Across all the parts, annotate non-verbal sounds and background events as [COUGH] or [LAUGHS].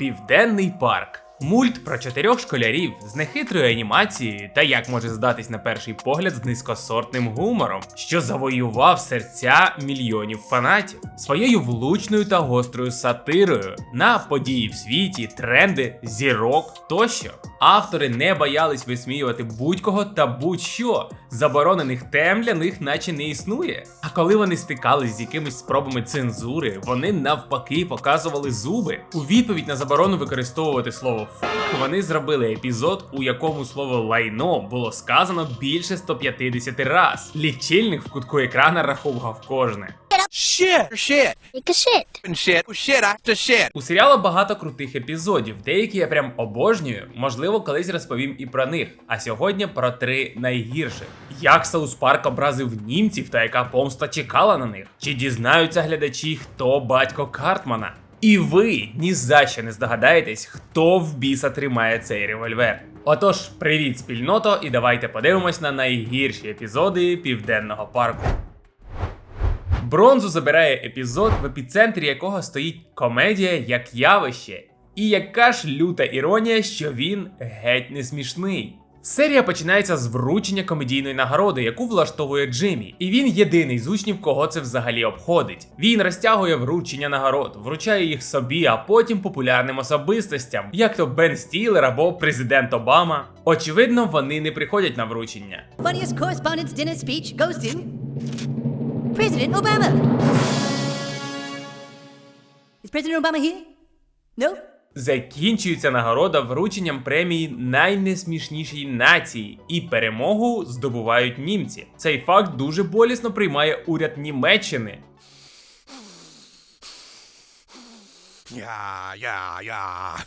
Південний парк. Мульт про чотирьох школярів з нехитрою анімацією та як може здатись на перший погляд з низькосортним гумором, що завоював серця мільйонів фанатів своєю влучною та гострою сатирою на події в світі, тренди, зірок тощо. Автори не боялись висміювати будь-кого та будь-що. Заборонених тем для них наче не існує. А коли вони стикались з якимись спробами цензури, вони навпаки показували зуби. У відповідь на заборону використовувати слово вони зробили епізод, у якому слово лайно було сказано більше 150 раз. Лічильник в кутку екрана рахував кожне. Shit. Shit. Shit. Shit. Shit shit. У серіалу багато крутих епізодів, деякі я прям обожнюю. Можливо, колись розповім і про них. А сьогодні про три найгірших: як Саус Парк образив німців та яка помста чекала на них? Чи дізнаються глядачі, хто батько Картмана? І ви ні за що не здогадаєтесь, хто в біса тримає цей револьвер. Отож, привіт, спільното, і давайте подивимось на найгірші епізоди південного парку. Бронзу забирає епізод, в епіцентрі якого стоїть комедія як явище. І яка ж люта іронія, що він геть не смішний. Серія починається з вручення комедійної нагороди, яку влаштовує Джиммі, і він єдиний з учнів, кого це взагалі обходить. Він розтягує вручення нагород, вручає їх собі, а потім популярним особистостям, як то Бен Стілер або президент Обама. Очевидно, вони не приходять на вручення. President Obama. Is President Obama here? No? Закінчується нагорода врученням премії найнесмішнішій нації, і перемогу здобувають німці. Цей факт дуже болісно приймає уряд Німеччини. Yeah, yeah, yeah.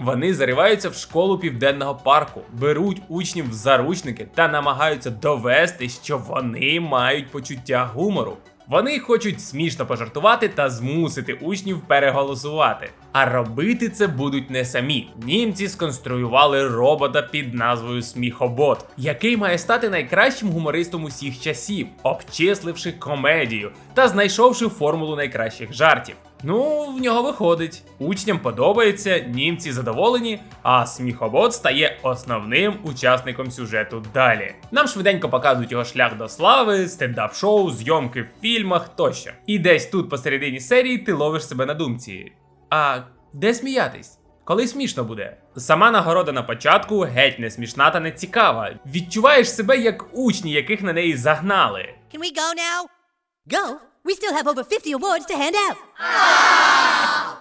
Вони зариваються в школу південного парку, беруть учнів в заручники та намагаються довести, що вони мають почуття гумору. Вони хочуть смішно пожартувати та змусити учнів переголосувати. А робити це будуть не самі. Німці сконструювали робота під назвою Сміхобот, який має стати найкращим гумористом усіх часів, обчисливши комедію та знайшовши формулу найкращих жартів. Ну, в нього виходить. Учням подобається, німці задоволені, а сміхобот стає основним учасником сюжету далі. Нам швиденько показують його шлях до слави, стендап-шоу, зйомки в фільмах тощо. І десь тут посередині серії ти ловиш себе на думці. А де сміятись? Коли смішно буде? Сама нагорода на початку геть не смішна та не цікава. Відчуваєш себе як учні, яких на неї загнали. Can we go now? Go? We still have over 50 awards to hand out.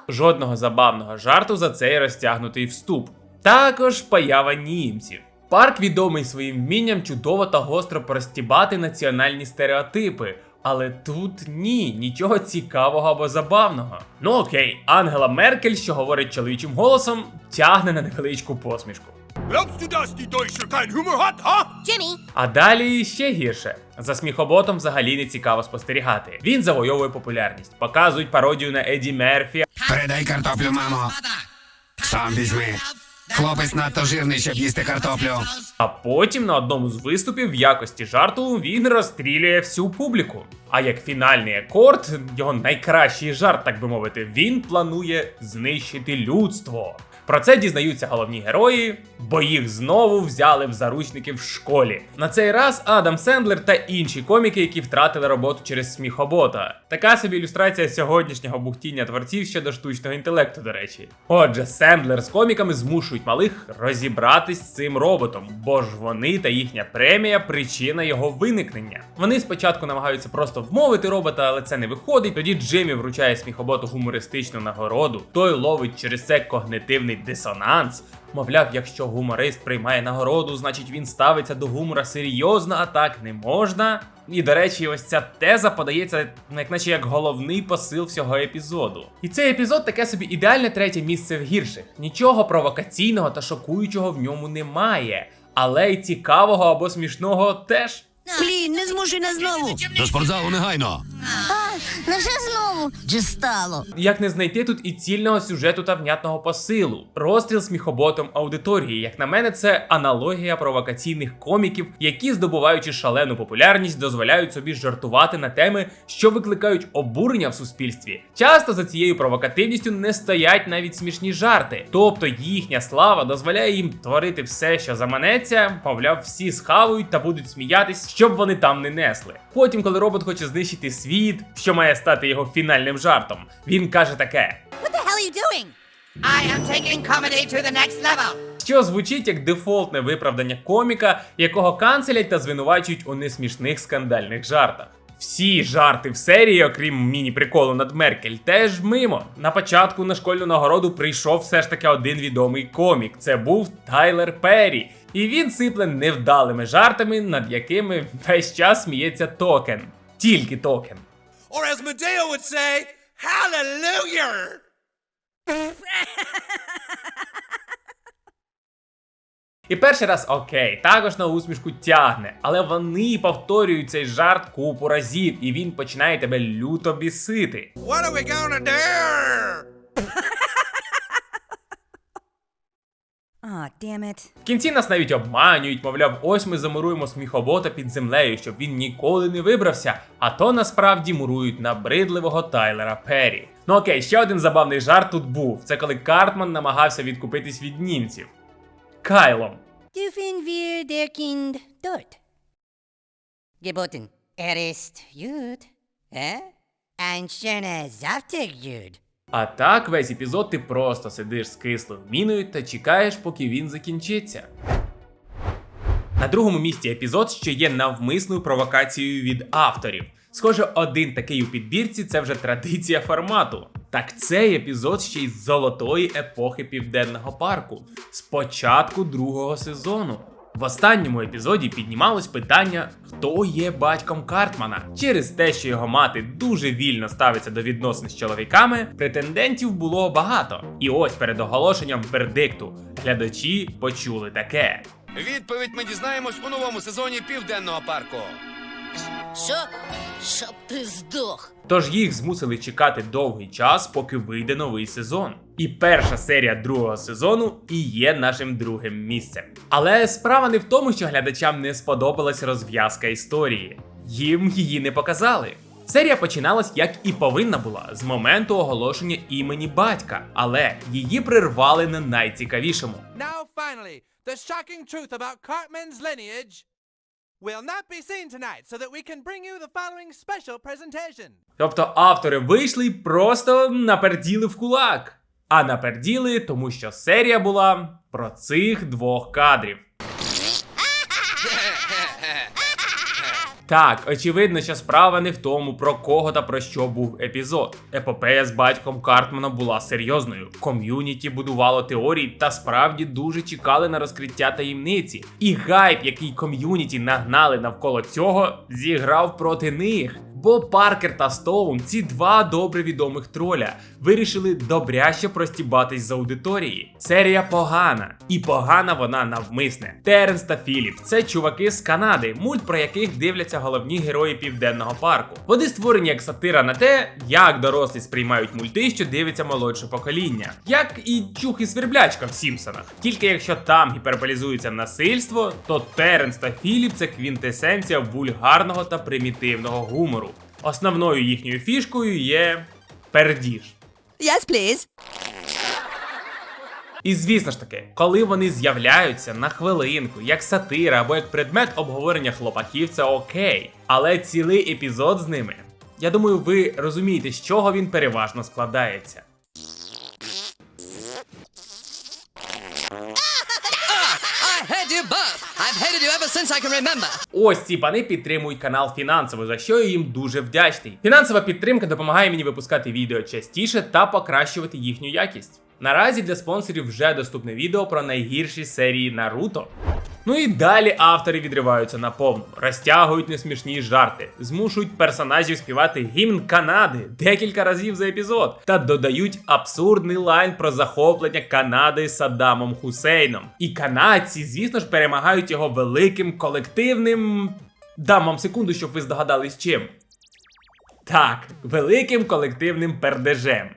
Жодного забавного жарту за цей розтягнутий вступ. Також поява німців. Парк відомий своїм вмінням чудово та гостро простібати національні стереотипи. Але тут ні, нічого цікавого або забавного. Ну окей, Ангела Меркель, що говорить чоловічим голосом, тягне на невеличку посмішку. Glaubst du, dass die Deutsche kein Humor hat, ha? Jimmy! А далі ще гірше. За сміхоботом взагалі не цікаво спостерігати. Він завойовує популярність, показують пародію на Еді Мерфі, Передай картоплю, мамо. Сам візьми. Хлопець надто жирний, щоб їсти картоплю. А потім на одному з виступів в якості жарту він розстрілює всю публіку. А як фінальний акорд, його найкращий жарт, так би мовити, він планує знищити людство. Про це дізнаються головні герої, бо їх знову взяли в заручники в школі. На цей раз Адам Сендлер та інші коміки, які втратили роботу через сміхобота. Така собі ілюстрація сьогоднішнього бухтіння творців щодо штучного інтелекту, до речі. Отже, Сендлер з коміками змушують малих розібратись з цим роботом, бо ж вони та їхня премія причина його виникнення. Вони спочатку намагаються просто вмовити робота, але це не виходить. Тоді Джиммі вручає сміхоботу гумористичну нагороду. Той ловить через це когнитивний дисонанс. Мовляв, якщо гуморист приймає нагороду, значить він ставиться до гумора серйозно, а так не можна. І до речі, ось ця теза подається, як як головний посил всього епізоду. І цей епізод таке собі ідеальне третє місце в гірших. Нічого провокаційного та шокуючого в ньому немає. Але й цікавого або смішного теж. Блін, не змушуй нас знову. До спортзалу негайно. Ну вже знову дістало. Як не знайти тут і цільного сюжету та внятного посилу? Розстріл сміхоботом аудиторії. Як на мене, це аналогія провокаційних коміків, які, здобуваючи шалену популярність, дозволяють собі жартувати на теми, що викликають обурення в суспільстві. Часто за цією провокативністю не стоять навіть смішні жарти. Тобто їхня слава дозволяє їм творити все, що заманеться, мовляв, всі схавують та будуть сміятись, щоб вони там не несли. Потім, коли робот хоче знищити світ, що має стати його фінальним жартом, він каже таке. What the hell are you doing? I am taking comedy to the next level. Що звучить як дефолтне виправдання коміка, якого канцелять та звинувачують у несмішних скандальних жартах. Всі жарти в серії, окрім міні-приколу над Меркель, теж мимо. На початку на школьну нагороду прийшов все ж таки один відомий комік. Це був Тайлер Перрі. І він сипле невдалими жартами, над якими весь час сміється токен. Тільки токен. Or as Medea would say, Hallelujah! [LAUGHS] І перший раз окей, також на усмішку тягне, але вони повторюють цей жарт купу разів, і він починає тебе люто бісити. What are we gonna do? [LAUGHS] Aw, damn it. В кінці нас навіть обманюють, мовляв, ось ми замуруємо сміхобота під землею, щоб він ніколи не вибрався. А то насправді мурують набридливого Тайлера Перрі. Ну окей, ще один забавний жарт тут був. Це коли Картман намагався відкупитись від німців. Кайлом. Du wir der Kind dort? Geboten. Er ist gut. Äh? Ein schöner saftig Jude. А так весь епізод ти просто сидиш з кислою міною та чекаєш, поки він закінчиться. На другому місці епізод, що є навмисною провокацією від авторів. Схоже, один такий у підбірці це вже традиція формату. Так цей епізод ще й з золотої епохи Південного парку, з початку другого сезону. В останньому епізоді піднімалось питання, хто є батьком Картмана. Через те, що його мати дуже вільно ставиться до відносин з чоловіками, претендентів було багато. І ось перед оголошенням вердикту глядачі почули таке. Відповідь ми дізнаємось у новому сезоні Південного парку. Що? Щоб ти здох. Тож їх змусили чекати довгий час, поки вийде новий сезон. І перша серія другого сезону і є нашим другим місцем. Але справа не в тому, що глядачам не сподобалась розв'язка історії. Їм її не показали. Серія починалась як і повинна була з моменту оголошення імені батька, але її прервали на найцікавішому. Now, finally, the shocking truth about Cartman's lineage will not be seen tonight, so that we can bring you the following special presentation. Тобто автори вийшли і просто наперділи в кулак. А наперділи, тому що серія була про цих двох кадрів. Так, очевидно, що справа не в тому, про кого та про що був епізод. Епопея з батьком Картмана була серйозною. Ком'юніті будувало теорії та справді дуже чекали на розкриття таємниці. І гайп, який ком'юніті нагнали навколо цього, зіграв проти них. Бо Паркер та Стоун, ці два добре відомих троля, вирішили добряще простібатись з аудиторії. Серія погана, і погана вона навмисне. Теренс та Філіп це чуваки з Канади, мульт про яких дивляться головні герої південного парку. Вони створені як сатира на те, як дорослі сприймають мульти, що дивиться молодше покоління, як і чух і сверблячка в Сімпсонах. Тільки якщо там гіперболізується насильство, то Теренс та Філіп це квінтесенція вульгарного та примітивного гумору. Основною їхньою фішкою є пердіж. Yes, please. І звісно ж таки, коли вони з'являються на хвилинку, як сатира або як предмет обговорення хлопаків, це окей. Але цілий епізод з ними. Я думаю, ви розумієте, з чого він переважно складається. I had you both. I've hated you ever since I can remember. Ось ці пани підтримують канал фінансово, за що я їм дуже вдячний. Фінансова підтримка допомагає мені випускати відео частіше та покращувати їхню якість. Наразі для спонсорів вже доступне відео про найгірші серії Наруто. Ну і далі автори відриваються на повну, розтягують несмішні жарти, змушують персонажів співати гімн Канади декілька разів за епізод та додають абсурдний лайн про захоплення Канади Саддамом Хусейном. І канадці, звісно ж, перемагають його великим колективним Дам вам секунду, щоб ви здогадались чим. Так, великим колективним пердежем.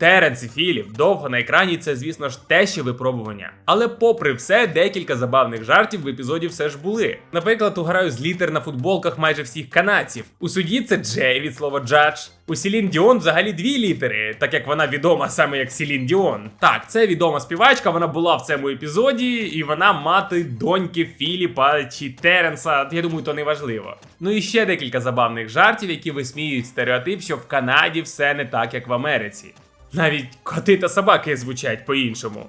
Теренс і Філіп довго на екрані це, звісно ж, те ще випробування. Але попри все, декілька забавних жартів в епізоді все ж були. Наприклад, уграю з літер на футболках майже всіх канадців. У суді це Джей від слова джадж. У Сілін Діон взагалі дві літери, так як вона відома саме як Сілін Діон. Так, це відома співачка, вона була в цьому епізоді, і вона мати доньки Філіпа чи Теренса. Я думаю, то не важливо. Ну і ще декілька забавних жартів, які висміюють стереотип, що в Канаді все не так, як в Америці. Навіть коти та собаки звучать по-іншому.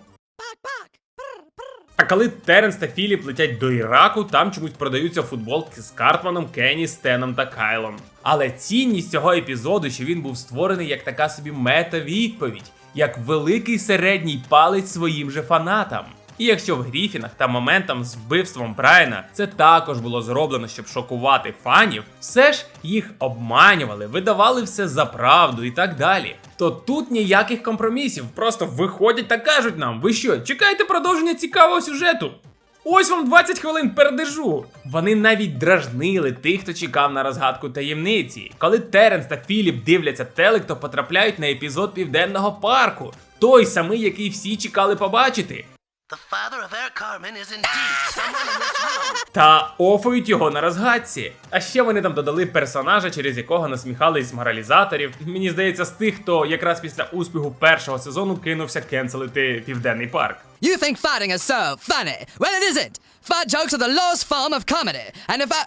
А коли Теренс та Філіп летять до Іраку, там чомусь продаються футболки з Картманом, Кенні, Стеном та Кайлом. Але цінність цього епізоду, що він був створений як така собі мета-відповідь, як великий середній палець своїм же фанатам. І якщо в Гріфінах та моментам з вбивством Брайана це також було зроблено, щоб шокувати фанів, все ж їх обманювали, видавали все за правду і так далі. То тут ніяких компромісів, просто виходять та кажуть нам: ви що, чекаєте продовження цікавого сюжету? Ось вам 20 хвилин передержу. Вони навіть дражнили тих, хто чекав на розгадку таємниці. Коли Теренс та Філіп дивляться телек, то потрапляють на епізод південного парку, той самий, який всі чекали побачити. The father of Air Carmen is indeed someone in this room. Та офують його на розгадці. А ще вони там додали персонажа, через якого насміхались моралізаторів. Мені здається, з тих, хто якраз після успіху першого сезону кинувся кенселити південний парк. You think fighting is so funny? Well, it isn't. Fart jokes are the lowest form of comedy. And if I.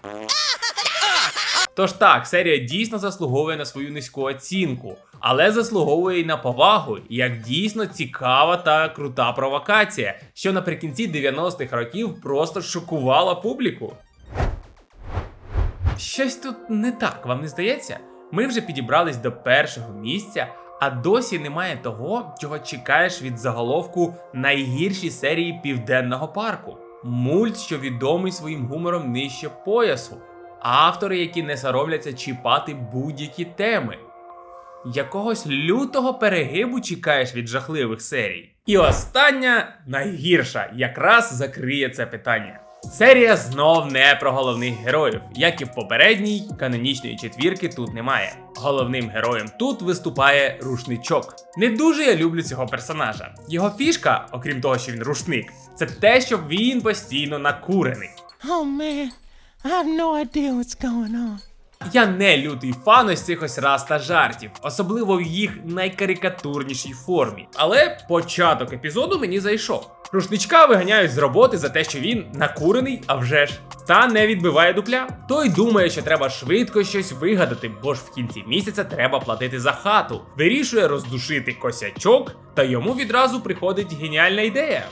Тож так, серія дійсно заслуговує на свою низьку оцінку, але заслуговує й на повагу, як дійсно цікава та крута провокація, що наприкінці 90-х років просто шокувала публіку. Щось тут не так, вам не здається? Ми вже підібрались до першого місця, а досі немає того, чого чекаєш від заголовку найгірші серії південного парку. Мульт, що відомий своїм гумором нижче поясу, автори, які не соромляться чіпати будь-які теми. Якогось лютого перегибу чекаєш від жахливих серій. І остання, найгірша, якраз закриє це питання. Серія знов не про головних героїв, як і в попередній, канонічної четвірки тут немає. Головним героєм тут виступає рушничок. Не дуже я люблю цього персонажа. Його фішка, окрім того, що він рушник, це те, що він постійно накурений. Oh man, I have no idea what's going on. Я не лютий фан ось цих ось раз жартів, особливо в їх найкарикатурнішій формі. Але початок епізоду мені зайшов. Рушничка виганяють з роботи за те, що він накурений, а вже ж, та не відбиває дупля. Той думає, що треба швидко щось вигадати, бо ж в кінці місяця треба платити за хату. Вирішує роздушити косячок, та йому відразу приходить геніальна ідея.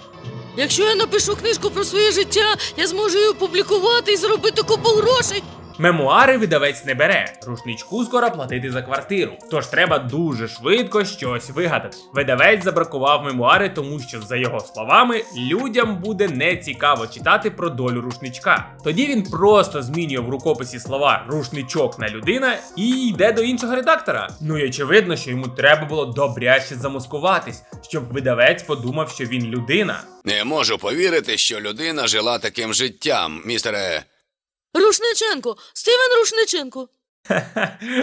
Якщо я напишу книжку про своє життя, я зможу її опублікувати і заробити купу грошей. Мемуари видавець не бере. Рушничку скоро платити за квартиру. Тож треба дуже швидко щось вигадати. Видавець забракував мемуари, тому що, за його словами, людям буде не цікаво читати про долю рушничка. Тоді він просто змінює в рукописі слова рушничок на людина і йде до іншого редактора. Ну і очевидно, що йому треба було добряче замаскуватись, щоб видавець подумав, що він людина. Не можу повірити, що людина жила таким життям, містере. Рушниченко, Стивен Рушниченко.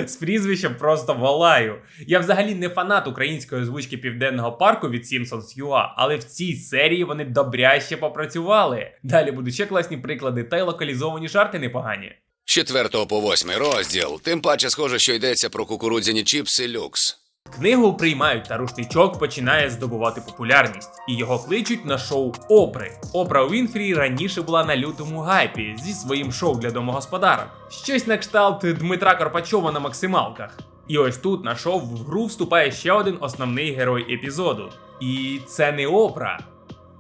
З прізвищем просто волаю. Я взагалі не фанат української озвучки Південного парку від Simpsons UA, але в цій серії вони добряще попрацювали. Далі будуть ще класні приклади, та й локалізовані жарти непогані. З четвертого по восьмий розділ. Тим паче схоже, що йдеться про кукурудзяні чіпси люкс. Книгу приймають та рушничок починає здобувати популярність, і його кличуть на шоу Опри. Опра Уінфрі раніше була на лютому гайпі зі своїм шоу для домогосподарок. Щось на кшталт Дмитра Карпачова на максималках. І ось тут на шоу в гру вступає ще один основний герой епізоду. І це не Опра,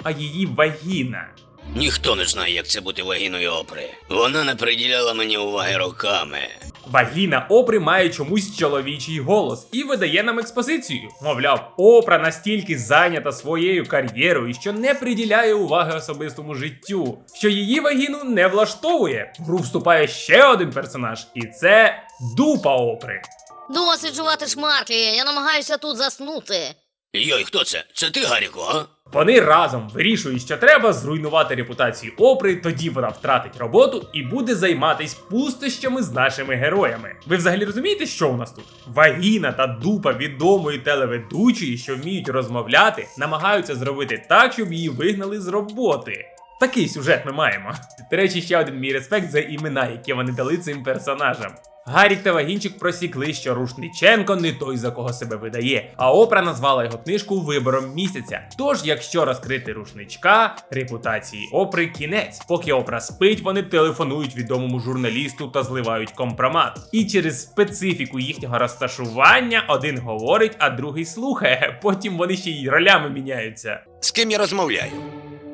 а її вагіна. Ніхто не знає, як це бути вагіною опри. Вона не приділяла мені уваги роками. Вагіна Опри має чомусь чоловічий голос і видає нам експозицію. Мовляв, Опра настільки зайнята своєю кар'єрою, що не приділяє уваги особистому життю, що її вагіну не влаштовує. В гру вступає ще один персонаж, і це дупа Опри. Досить жувати шмарклі, я намагаюся тут заснути. Йой, хто це? Це ти, Гаріку, а? Вони разом вирішують, що треба зруйнувати репутацію Опри, тоді вона втратить роботу і буде займатись пустощами з нашими героями. Ви взагалі розумієте, що у нас тут? Вагіна та дупа відомої телеведучої, що вміють розмовляти, намагаються зробити так, щоб її вигнали з роботи. Такий сюжет ми маємо. До речі, ще один мій респект за імена, які вони дали цим персонажам. Гарік та Вагінчик просікли, що Рушниченко не той, за кого себе видає, а Опра назвала його книжку вибором місяця. Тож, якщо розкрити рушничка, репутації Опри кінець. Поки Опра спить, вони телефонують відомому журналісту та зливають компромат. І через специфіку їхнього розташування один говорить, а другий слухає. [LAUGHS] Потім вони ще й ролями міняються. З ким я розмовляю?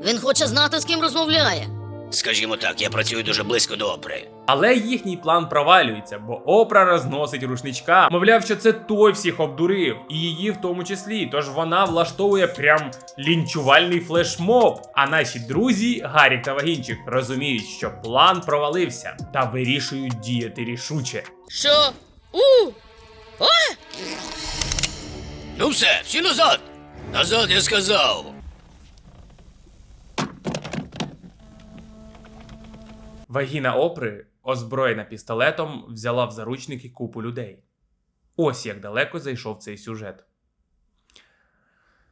Він хоче знати, з ким розмовляє. Скажімо так, я працюю дуже близько до опри. Але їхній план провалюється, бо Опра розносить рушничка. Мовляв, що це той всіх обдурив, і її в тому числі. Тож вона влаштовує прям лінчувальний флешмоб. А наші друзі, Гарік та Вагінчик, розуміють, що план провалився та вирішують діяти рішуче. Що? У! Ну все, всі назад! Назад, я сказав! Вагіна Опри, озброєна пістолетом, взяла в заручники купу людей. Ось як далеко зайшов цей сюжет.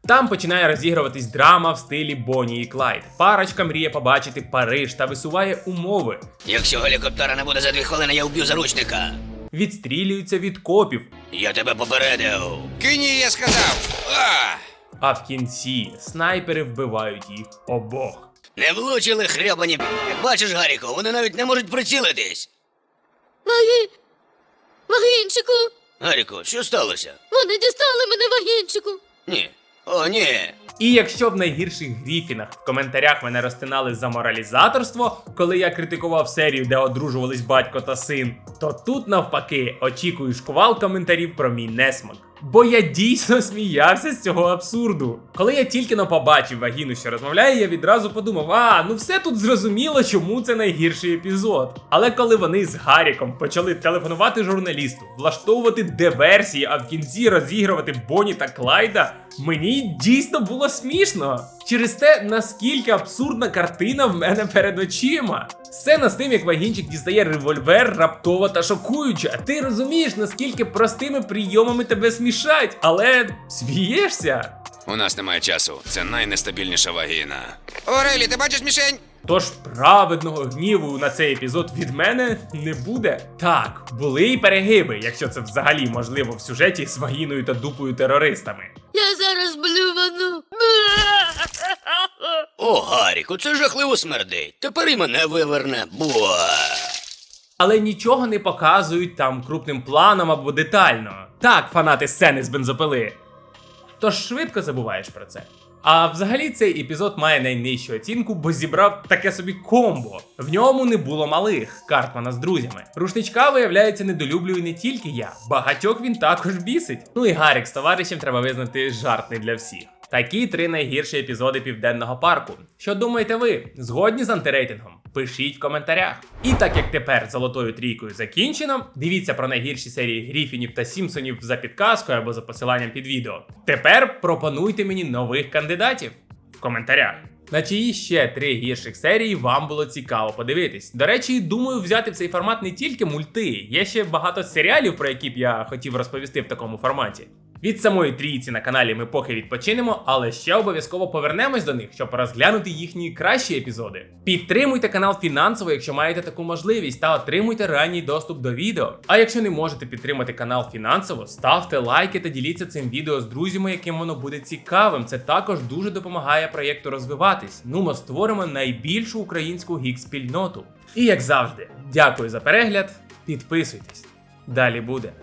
Там починає розігруватись драма в стилі Бонні і Клайд. Парочка мріє побачити Париж та висуває умови. Якщо гелікоптера не буде за дві хвилини, я вб'ю заручника. Відстрілюються від копів, Я тебе попередив. Кині, я сказав! А! а в кінці снайпери вбивають їх обох. Не влучили хребані б***. Бачиш, Гаріку, вони навіть не можуть прицілитись. Вагі... Вагінчику! Гаріку, що сталося? Вони дістали мене вагінчику! Ні. О, ні. І якщо в найгірших гріфінах в коментарях мене розтинали за моралізаторство, коли я критикував серію, де одружувались батько та син, то тут навпаки очікую шквал коментарів про мій несмак. Бо я дійсно сміявся з цього абсурду. Коли я тільки но побачив вагіну, що розмовляє, я відразу подумав: а ну все тут зрозуміло, чому це найгірший епізод. Але коли вони з Гаріком почали телефонувати журналісту, влаштовувати диверсії, а в кінці розігрувати Бонні та Клайда, мені дійсно було смішно. Через те, наскільки абсурдна картина в мене перед очима. Сцена з тим, як вагінчик дістає револьвер, раптова та шокуюча. Ти розумієш, наскільки простими прийомами тебе смішать, але смієшся. У нас немає часу. Це найнестабільніша вагіна. Орелі, ти бачиш мішень? Тож праведного гніву на цей епізод від мене не буде. Так, були й перегиби, якщо це взагалі можливо в сюжеті з вагіною та дупою терористами. Я зараз блювану. О, Гаріку, це жахливо смердить. Тепер і мене виверне. Буа. Але нічого не показують там крупним планом або детально. Так, фанати сцени з бензопили. Тож швидко забуваєш про це. А взагалі цей епізод має найнижчу оцінку, бо зібрав таке собі комбо. В ньому не було малих Картмана з друзями. Рушничка, виявляється, недолюблюю не тільки я. Багатьох він також бісить. Ну і Гарік з товаришем треба визнати жартний для всіх. Такі три найгірші епізоди південного парку. Що думаєте ви? Згодні з антирейтингом? Пишіть в коментарях. І так як тепер золотою трійкою закінчено, дивіться про найгірші серії Гріфінів та Сімпсонів за підказкою або за посиланням під відео. Тепер пропонуйте мені нових кандидатів в коментарях. На чиї ще три гірших серії вам було цікаво подивитись. До речі, думаю взяти в цей формат не тільки мульти, є ще багато серіалів, про які б я хотів розповісти в такому форматі. Від самої трійці на каналі ми поки відпочинемо, але ще обов'язково повернемось до них, щоб розглянути їхні кращі епізоди. Підтримуйте канал фінансово, якщо маєте таку можливість, та отримуйте ранній доступ до відео. А якщо не можете підтримати канал фінансово, ставте лайки та діліться цим відео з друзями, яким воно буде цікавим. Це також дуже допомагає проєкту розвиватись. Ну, ми створимо найбільшу українську гік-спільноту. І як завжди, дякую за перегляд, підписуйтесь. Далі буде.